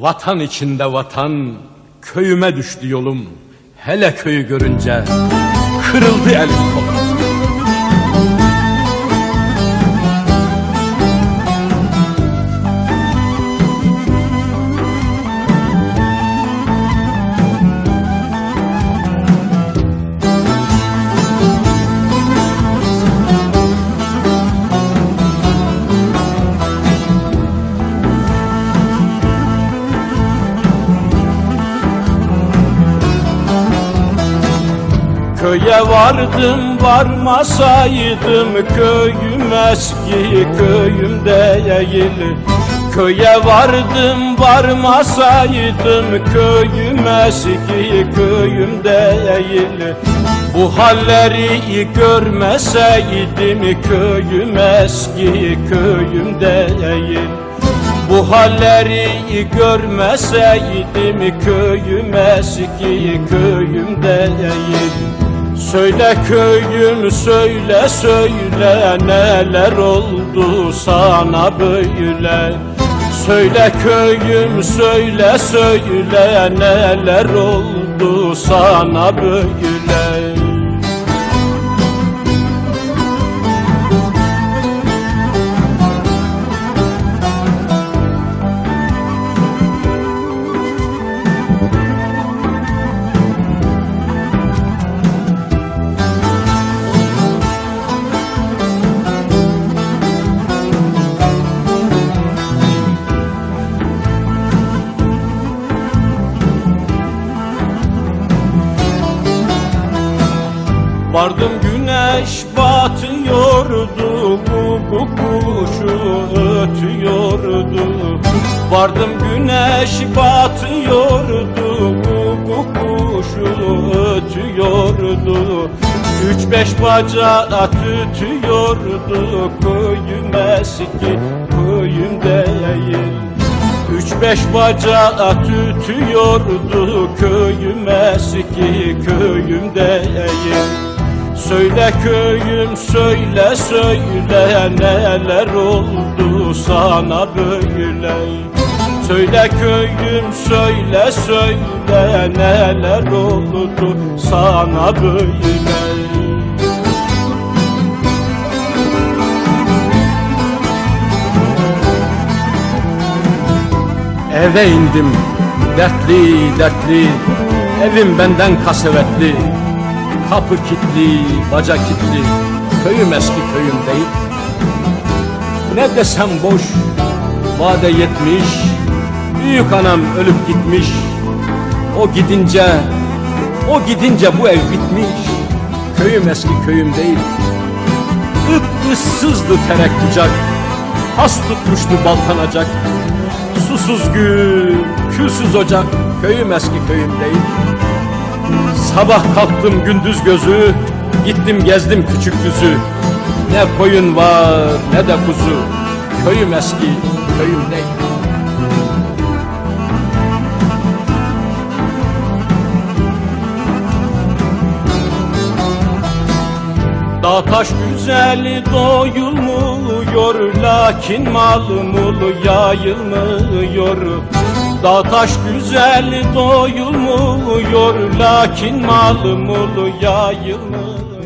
Vatan içinde vatan, köyüme düştü yolum. Hele köyü görünce kırıldı elim kolum. Köye vardım varmasaydım köyüm eski köyüm değil. Köye vardım varmasaydım köyüm eski köyüm değil. Bu halleri görmeseydim köyüm eski köyüm değil. Bu halleri görmeseydim köyüm eski köyüm değil Söyle köyüm söyle söyle neler oldu sana böyle? Söyle köyüm söyle söyle neler oldu sana böyle Vardım güneş batıyordu Bu kuşu ötüyordu. Vardım güneş batıyordu Bu kuşu ötüyordu. Üç beş bacağı tütüyordu Köyüm eski köyüm değil. Üç beş bacağı tütüyordu Köyüm eski köyüm değil Söyle köyüm söyle söyle neler oldu sana böyle? Söyle köyüm söyle söyle neler oldu sana böyle? Eve indim dertli dertli. Evim benden kasevetli Kapı kilitli, baca kilitli Köyüm eski köyüm değil. Ne desem boş Vade yetmiş Büyük anam ölüp gitmiş. O gidince O gidince bu ev bitmiş. Köyüm eski köyüm değil. Ip ıssızdı terek bucak Has tutmuştu baltanacak Susuz gül, külsüz ocak Köyüm eski köyüm değil Sabah kalktım gündüz gözü Gittim gezdim küçük düzü Ne koyun var ne de kuzu. Köyüm eski köyüm değil Dağ taş güzeli doyulmuyor Lakin mal yayılmıyor Dağ taş güzeli doyulmuyor Lakin mal mulu yayılmıyor